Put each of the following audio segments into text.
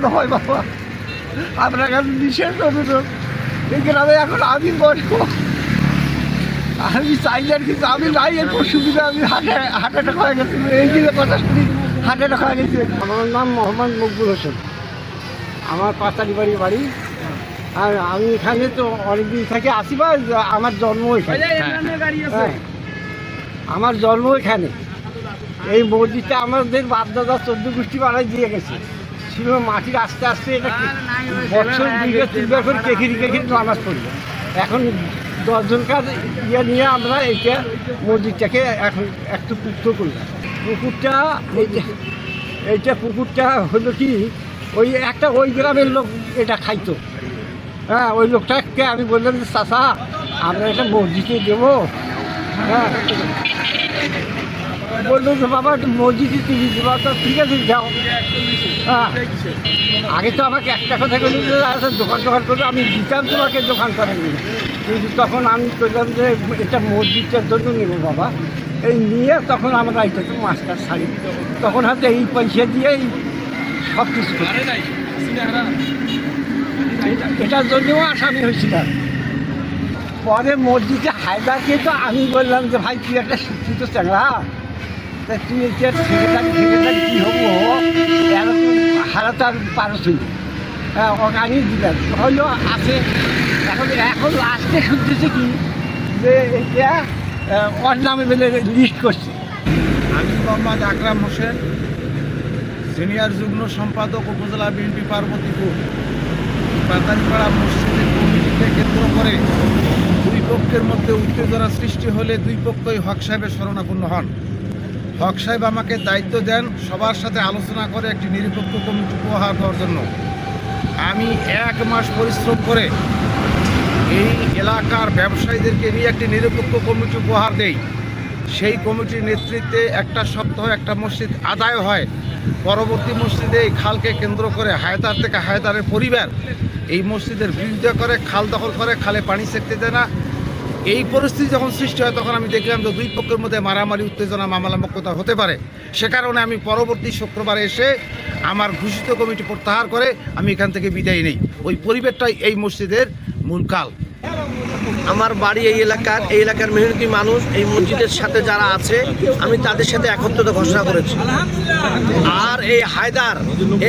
যেন হয় বাবা। আপনার কাছে বিশেষ অনুরোধ এই গ্রামে এখন আমি বসবো আমি চাইলেন কিন্তু আমি নাই এর সুবিধা আমি হাটে হার্ট অ্যাটাক হয়ে গেছে। এই দিকে কথা শুনি হার্ট অ্যাটাক হয়ে গেছে। আমার নাম মোহাম্মদ মকবুল হোসেন। আমার পাতারি বাড়ি বাড়ি। আর আমি এখানে তো অনেকদিন থেকে আসি বা আমার জন্ম এখানে। হ্যাঁ। আমার জন্ম এখানে। এই মসজিদটা আমাদের বাপদাদা চোদ্দ গোষ্ঠী বাড়াই দিয়ে গেছে। ছিল মাটির আস্তে আস্তে এটা বছর দুইবার তিনবার করে কেখিরি কেখিরি নামাজ পড়ল এখন দশজনকার ইয়ে নিয়ে আমরা এইটা মসজিদটাকে এখন একটু পুক্ত করলাম। পুকুরটা এইটা এইটা পুকুরটা হলো কি ওই একটা ওই গ্রামের লোক এটা খাইতো। হ্যাঁ ওই লোকটাকে আমি বললাম যে চাষা আমরা এটা মসজিদে দেবো। হ্যাঁ। বলল যে, বাবা, একটু মসজিদে তো ঠিক আছে, যাও। হ্যাঁ। আগে তো আমাকে একটা কথা আচ্ছা দোকান টোকান করে আমি দিতাম তোমাকে দোকান করেন কিন্তু তখন আমি বললাম যে, এটা মসজিদটার জন্য নেব, বাবা। এই নিয়ে তখন আমরা এইটা তো মাস্টার শাড়ি তখন হয়তো এই পয়সা দিয়েই সব কিছু। এটার জন্যও আসামি হয়েছিলাম। পরে মসজিদে হায়দারকে তো আমি বললাম যে, ভাই, তুই একটা শিক্ষিত চ্যাংড়া। তুই এটা সেক্রেটারি সেক্রেটারি কী হব? তুই হারাতে আর পারো তুই ওকে আমি দিলাম হইল আছে। এখন এখন লাস্টে শুনতেছে কি, যে এটা ওর নামে বলে লিস্ট করছে। আমি মোহাম্মদ আকরাম হোসেন, সিনিয়র যুগ্ম সম্পাদক উপজেলা বিএনপি পার্বতীপুর। পাতারিপাড়া মসজিদের কমিটিকে কেন্দ্র করে দুই পক্ষের মধ্যে উত্তেজনা সৃষ্টি হলে দুই পক্ষই হক সাহেবের শরণাপন্ন হন। হক সাহেব আমাকে দায়িত্ব দেন সবার সাথে আলোচনা করে একটি নিরপেক্ষ কমিটি উপহার দেওয়ার জন্য। আমি এক মাস পরিশ্রম করে এই এলাকার ব্যবসায়ীদেরকে নিয়ে একটি নিরপেক্ষ কমিটি উপহার দেই। সেই কমিটির নেতৃত্বে একটা সপ্তাহ, একটা মসজিদ আদায় হয়। পরবর্তী মসজিদে এই খালকে কেন্দ্র করে হায়দার থেকে হায়দারের পরিবার এই মসজিদের বিরোধিতা করে, খাল দখল করে, খালে পানি সেকতে দেয় না। এই পরিস্থিতি যখন সৃষ্টি হয়, তখন আমি দেখলাম যে দুই পক্ষের মধ্যে মারামারি, উত্তেজনা মামলা মক্কতা হতে পারে। সে কারণে আমি পরবর্তী শুক্রবারে এসে আমার ঘোষিত কমিটি প্রত্যাহার করে আমি এখান থেকে বিদায় নেই। ওই পরিবেশটাই এই মসজিদের মূল কাল। আমার বাড়ি এই এলাকার এই এলাকার মেহনতি মানুষ, এই মসজিদের সাথে যারা আছে, আমি তাদের সাথে একত্রতা ঘোষণা করেছি। আর এই হায়দার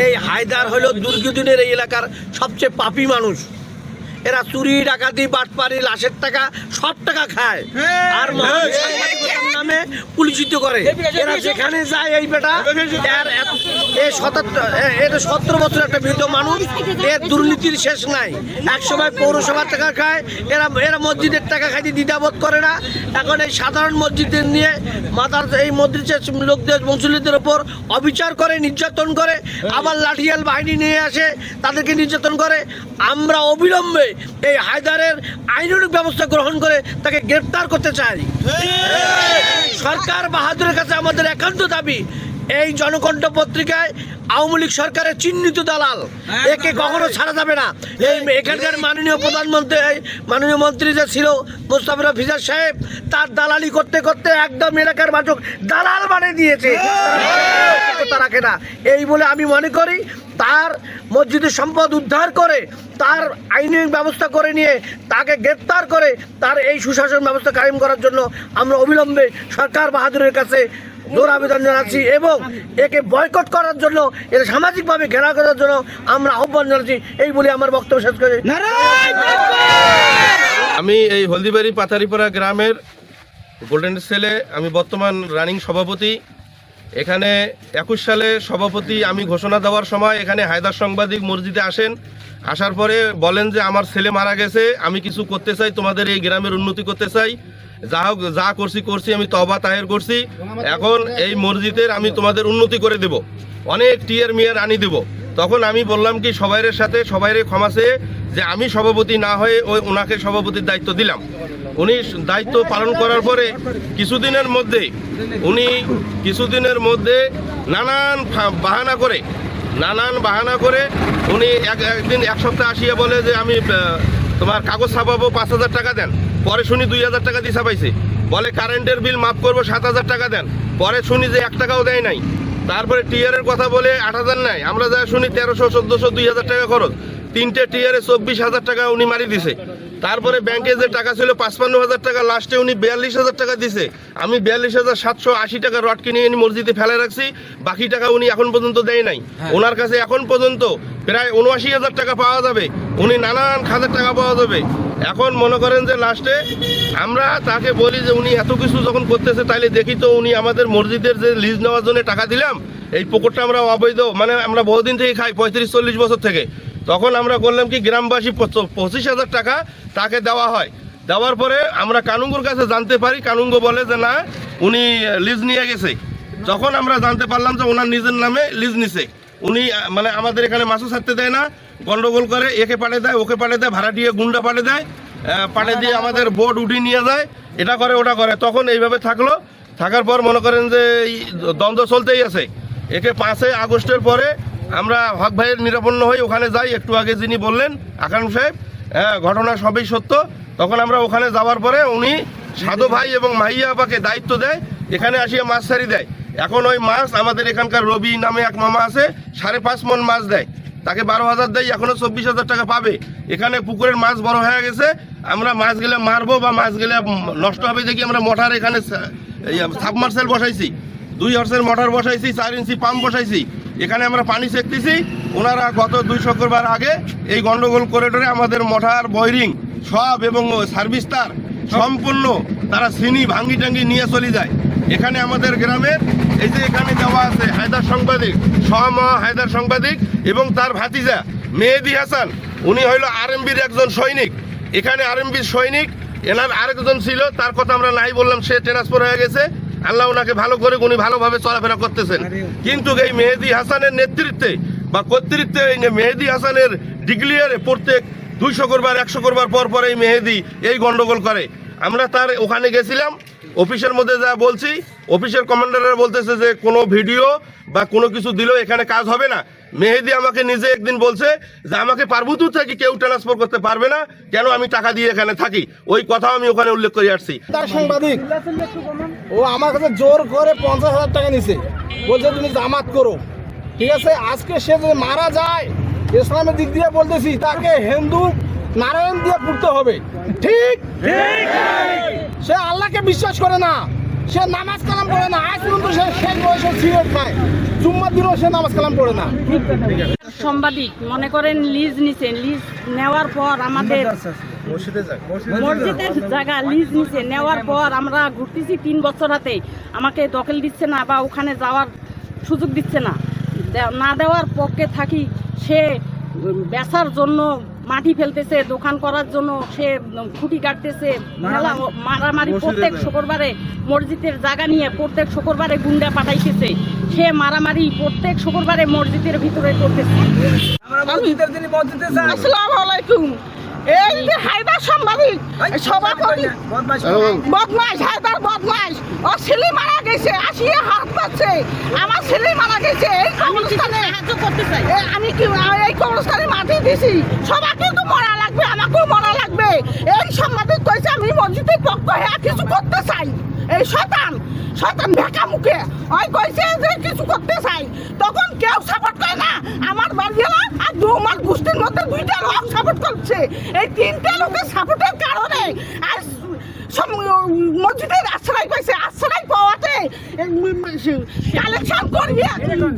এই হায়দার হলো দুর্গদিনের এই এলাকার সবচেয়ে পাপী মানুষ। এরা চুরি ডাকাতি বাটপারি লাশের টাকা সব টাকা খায়। আর মহান পুলিশিত করে। এরা যেখানে যায় এই বেটা এর এ সতাত্তর এটা সতেরো বছর একটা বৃদ্ধ মানুষ এর দুর্নীতির শেষ নাই। এক সময় পৌরসভার টাকা খায় এরা এরা মসজিদের টাকা খাইতে দ্বিধাবোধ করে না। এখন এই সাধারণ মসজিদের নিয়ে মাতার এই মসজিদের লোকদের মুসলিমদের ওপর অবিচার করে নির্যাতন করে আবার লাঠিয়াল বাহিনী নিয়ে আসে তাদেরকে নির্যাতন করে। আমরা অবিলম্বে এই হায়দারের আইনানুগ ব্যবস্থা গ্রহণ করে তাকে গ্রেপ্তার করতে চাই। সরকার বাহাদুরের কাছে আমাদের একান্ত দাবি এই জনকণ্ঠ পত্রিকায় আওয়ামী লীগ সরকারের চিহ্নিত দালাল। একে কখনো ছাড়া যাবে না। এই এখানকার মাননীয় প্রধানমন্ত্রী মাননীয় মন্ত্রী যে ছিল মোস্তাফির ফিজার সাহেব তার দালালি করতে করতে একদম এলাকার মানুষ দালাল বানিয়ে দিয়েছে। কথা রাখে না। এই বলে আমি মনে করি তার মসজিদের সম্পদ উদ্ধার করে তার আইনি ব্যবস্থা করে নিয়ে তাকে গ্রেপ্তার করে তার এই সুশাসন ব্যবস্থা কায়েম করার জন্য আমরা অবিলম্বে সরকার বাহাদুরের কাছে জোর আবেদন জানাচ্ছি এবং একে বয়কট করার জন্য এর সামাজিকভাবে ঘেরা করার জন্য আমরা আহ্বান জানাচ্ছি। এই বলে আমার বক্তব্য শেষ করে আমি এই হলদিবাড়ি পাতারিপাড়া গ্রামের গোল্ডেন সেলে আমি বর্তমান রানিং সভাপতি। এখানে একুশ সালে সভাপতি আমি ঘোষণা দেওয়ার সময় এখানে হায়দার সাংবাদিক মসজিদে আসেন। আসার পরে বলেন যে আমার ছেলে মারা গেছে আমি কিছু করতে চাই তোমাদের এই গ্রামের উন্নতি করতে চাই। যা হোক, যা করছি করছি, আমি তবা তাহের করছি। এখন এই মসজিদের আমি তোমাদের উন্নতি করে দেব। অনেক টিয়ার মিয়ার আনি দেব। তখন আমি বললাম কি, সবাইয়ের সাথে, সবাইয়ের ক্ষমা চেয়ে যে আমি সভাপতি না হয়ে ওই ওনাকে সভাপতির দায়িত্ব দিলাম। উনি দায়িত্ব পালন করার পরে কিছুদিনের মধ্যে উনি কিছুদিনের মধ্যে নানান বাহানা করে, নানান বাহানা করে উনি এক, একদিন এক সপ্তাহ আসিয়া বলে যে আমি তোমার কাগজ ছাপাবো, পাঁচ হাজার টাকা দেন। পরে শুনি দুই হাজার টাকা দিয়ে পাইছে। বলে, কারেন্টের বিল মাফ করব, সাত হাজার টাকা দেন। পরে শুনি যে, এক টাকাও দেয় নাই। তারপরে টিয়ারের কথা বলে, আট হাজার নেয় আমরা যা শুনি, তেরোশো, চোদ্দোশো, দুই হাজার টাকা খরচ। তিনটে টিয়ারে চব্বিশ হাজার টাকা উনি মারি দিছে। তারপরে ব্যাংকে যে টাকা ছিল পাঁচপান্ন হাজার টাকা লাস্টে উনি বিয়াল্লিশ হাজার টাকা দিছে। আমি বিয়াল্লিশ হাজার সাতশো আশি টাকা রড কিনে এনে মসজিদে ফেলে রাখছি বাকি টাকা উনি এখন পর্যন্ত দেয় নাই। ওনার কাছে এখন পর্যন্ত প্রায় উনআশি হাজার টাকা পাওয়া যাবে। উনি নানান খাতের টাকা পাওয়া যাবে। এখন মনে করেন যে লাস্টে আমরা তাকে বলি যে উনি এত কিছু যখন করতেছে তাইলে দেখি তো উনি আমাদের মসজিদের যে লিজ নেওয়ার জন্য টাকা দিলাম এই পুকুরটা আমরা অবৈধ মানে আমরা বহুদিন থেকে খাই পঁয়ত্রিশ চল্লিশ বছর থেকে। তখন আমরা করলাম কি, গ্রামবাসী পঁচ- পঁচিশ হাজার টাকা তাকে দেওয়া হয়। দেওয়ার পরে আমরা কানুঙ্গুর কাছে জানতে পারি, কানুঙ্গ বলে যে, না, উনি লিজ নিয়ে গেছে। যখন আমরা জানতে পারলাম যে ওনার নিজের নামে লিজ নিছে, উনি মানে আমাদের এখানে মাছও ছাড়তে দেয় না, গন্ডগোল করে একে পাঠে দেয়, ওকে পাঠে দেয় ভাড়াটিয়ে গুন্ডা পাঠে দেয় পাঠে দিয়ে আমাদের বোর্ড উঠিয়ে নিয়ে যায়, এটা করে, ওটা করে। তখন এইভাবে থাকল। থাকার পর মনে করেন যে দ্বন্দ্ব চলতেই আছে। একে পাঁচই আগস্টের পরে আমরা হক ভাইয়ের নিরাপন্ন হয়ে ওখানে যাই, একটু আগে যিনি বললেন, আকাম সাহেব হ্যাঁ ঘটনা সবই সত্য। তখন আমরা ওখানে যাওয়ার পরে উনি সাধু ভাই এবং মাইয়া আপাকে দায়িত্ব দেয়, এখানে আসিয়া মাছ ছাড়ি দেয়। এখন ওই মাছ আমাদের এখানকার রবি নামে এক মামা আছে, সাড়ে পাঁচ মন মাছ দেয়। তাকে বারো হাজার দেয়, এখনও চব্বিশ হাজার টাকা পাবে। এখানে পুকুরের মাছ বড় হয়ে গেছে, আমরা মাছ গেলে মারবো বা মাছ গেলে নষ্ট হবে দেখি আমরা মোটর এখানে সাবমার্সেল বসাইছি। দুই হর্সের মোটর বসাইছি, চার ইঞ্চি পাম্প বসাইছি। এখানে আমরা পানি সেকতেছি। ওনারা গত দুই শুক্রবার আগে এই গন্ডগোল করিডোরে আমাদের মোটর বয়রিং সব এবং সার্ভিস তার সম্পূর্ণ তারা সিনি ভাঙ্গি টাঙ্গি নিয়ে চলে যায়। এখানে আমাদের গ্রামের এই যে এখানে দেওয়া আছে হায়দার সাংবাদিক, সম হায়দার সাংবাদিক এবং তার ভাতিজা মেহেদি হাসান। উনি হইল আরএমবির একজন সৈনিক। এখানে আরএমবির সৈনিক, এনার আরেকজন ছিল, তার কথা আমরা নাই বললাম, সে ট্রান্সফার হয়ে গেছে। আল্লাহ ওনাকে ভালো করে উনি ভালোভাবে চলাফেরা করতেছেন। কিন্তু এই মেহেদি হাসানের নেতৃত্বে বা কর্তৃত্বে এই মেহেদি হাসানের ডিগ্লিয়ারে প্রত্যেক দুইশো করবার একশো করবার পর পর এই মেহেদি এই গন্ডগোল করে। আমরা তার ওখানে গেছিলাম অফিসের মধ্যে যা বলছি অফিসের কমান্ডাররা বলতেছে যে কোনো ভিডিও বা কোনো কিছু দিলেও এখানে কাজ হবে না। মেহেদি আমাকে নিজে একদিন বলছে যে আমাকে পার্বতু থেকে কেউ ট্রান্সফার করতে পারবে না কেন আমি টাকা দিয়ে এখানে থাকি? ওই কথাও আমি ওখানে উল্লেখ করে আসছি। তার সাংবাদিক ও আমার কাছে জোর করে পঞ্চাশ হাজার টাকা নিছে। বলছে তুমি জামাত করো। ঠিক আছে আজকে সে যদি মারা যায় ইসলামের দিক দিয়ে বলতেছি তাকে হিন্দু নারায়ণ দিয়ে পুড়তে হবে। ঠিক? ঠিক। সে আল্লাহকে বিশ্বাস করে না। সে নামাজ কালাম পড়ে না। আজ পর্যন্ত সে শেষ বয়সে সিগারেট খায়। জুম্মার দিনও সে নামাজ কালাম পড়ে না। সাংবাদিক মনে করেন লিজ নিছে লিজ নেওয়ার পর আমাদের মসজিদের জায়গা লিজ নিছে নেওয়ার পর আমরা ঘুরতেছি তিন বছর হাতে। আমাকে দখল দিচ্ছে না বা ওখানে যাওয়ার সুযোগ দিচ্ছে না। না দেওয়ার পক্ষে থাকি। সে বেচার জন্য মাটি ফেলতেছে দোকান করার জন্য সে খুঁটি কাটতেছে মেলা মারামারি প্রত্যেক শুক্রবারে মসজিদের জায়গা নিয়ে প্রত্যেক শুক্রবারে গুন্ডা পাঠাইতেছে। সে মারামারি প্রত্যেক শুক্রবারে মসজিদের ভিতরে করতেছে। আসসালামু আলাইকুম। এই সাংবাদিক সভাপতি। বদমাইশ। হায়দার বদমাইশ। ও ছেলে মারা গেছে আসিয়ে হাত পাচ্ছে। আমার ছেলে মারা গেছে এই কবরস্থানে। সাহায্য করতে চাই। আমি কি এই কবরস্থানে মাটি দিছি? সবাইকে তো মরা লাগবে আমাকেও মরা লাগবে। এই সাংবাদিক কইছে আমি মসজিদের পক্ষ হয়ে কিছু করতে চাই। এই শতান শতান ভেকা মুখে। ওই কইছে যে কিছু করতে চাই। তখন কেউ সাপোর্ট করে না। আমার বাড়িওয়ালা আর দু আমার গোষ্ঠীর মধ্যে দুইটা লোক করছে এই তিনটা লোকের সাপোর্টের কারণে আর মসজিদের আশ্রয় পাইছে। আশ্রয় পাওয়াতে কালেকশন করিয়ে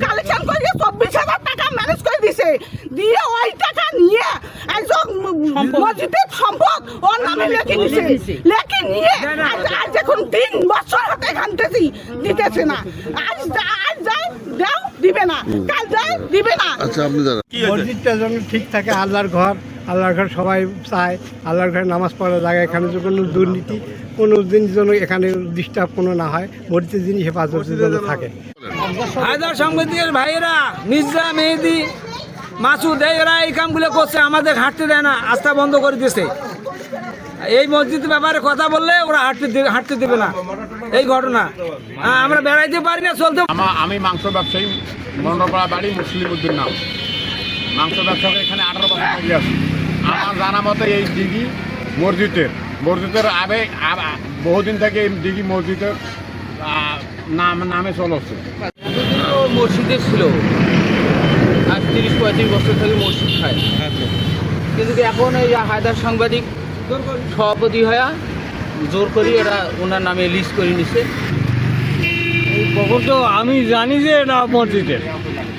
কালেকশন করিয়ে চব্বিশ হাজার টাকা ম্যানেজ করে দিছে। দিয়ে ওই টাকা নিয়ে একজন মসজিদের সম্পদ ওর নামে লেখে নিছে লেখে নিয়ে আজ এখন তিন বছর হাতে ঘানতেছি দিতেছে না। আজ যা- আজ যাই দাও দিবে না। কাল যাই দিবে না। কি হয়েছে মসজিদটা যেন ঠিক থাকে আল্লাহর ঘর। আল্লাহর ঘর সবাই চায় আল্লাহর ঘরে নামাজ পড়া জায়গা এখানে যে কোনো দুর্নীতি কোনো দিন যেন এখানে ডিস্টার্ব কোনো না হয় মসজিদের জিনিস হেফাজতের জন্য থাকে। হায়দার সাংবাদিকের ভাইয়েরা মির্জা মেহেদি মাসুদ এই এরা এই কামগুলো করছে আমাদের হাঁটতে দেয় না আস্থা বন্ধ করে দিয়েছে এই মসজিদের ব্যাপারে কথা বললে ওরা হাঁটতে দেবে হাঁটতে দেবে না। এই ঘটনা। হ্যাঁ, আমরা বেড়াইতে পারি না চলতে আমি মাংস ব্যবসায়ী মন্ডপাড়া বাড়ি মুসলিম উদ্দিন নাম। মাংস ব্যবসা করে এখানে আঠারো বছর থেকে আছি আমার জানা মতে এই দিদি মসজিদের মসজিদের আবে বহুদিন থেকে এই দিঘি মসজিদের নাম নামে চলছে। মসজিদে ছিল আজ তিরিশ পঁয়ত্রিশ বছর থেকে মসজিদ খায়। কিন্তু এখন এই হায়দার সাংবাদিক সভাপতি হয়ে জোর করি এরা ওনার নামে লিস্ট করে নিছে। তো আমি জানি যে এটা মসজিদের।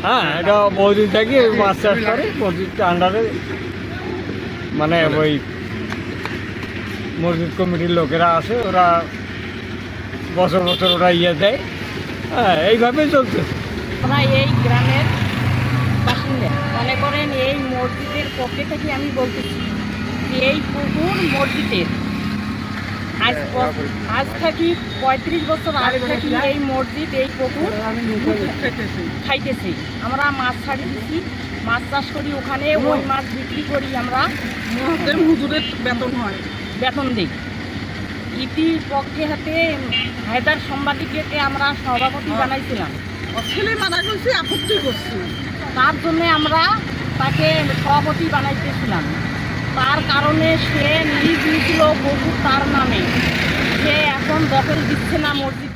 হ্যাঁ এটা বহুদিন থেকে মাছ চাষ করে মসজিদটা আন্ডারে মানে ওই মসজিদ কমিটির লোকেরা আছে ওরা বছর বছর ওরা ইয়ে দেয়। হ্যাঁ এইভাবেই চলতেছে আমরা এই গ্রামের বাসিন্দা। মনে করেন এই মসজিদের পক্ষে থেকে আমি বলতেছি এই পুকুর মসজিদের। আজ আজ থাকি পঁয়ত্রিশ বছর আগে থাকি এই মসজিদ এই পুকুর খাইতেছি। আমরা মাছ ছাড়ি দিছি মাছ চাষ করি ওখানে ওই মাছ বিক্রি করি আমরা। হুজুরের বেতন হয়। বেতন দিই। ইতি পক্ষে হাতে হায়দার সাংবাদিককে আমরা সভাপতি বানাইছিলাম। ছেলে মারা গেছে আপত্তি করছি। তার জন্য আমরা তাকে সভাপতি বানাইতেছিলাম। তার কারণে সে নিজ নিজ বহু তার নামে। সে এখন দখল দিচ্ছে না মসজিদ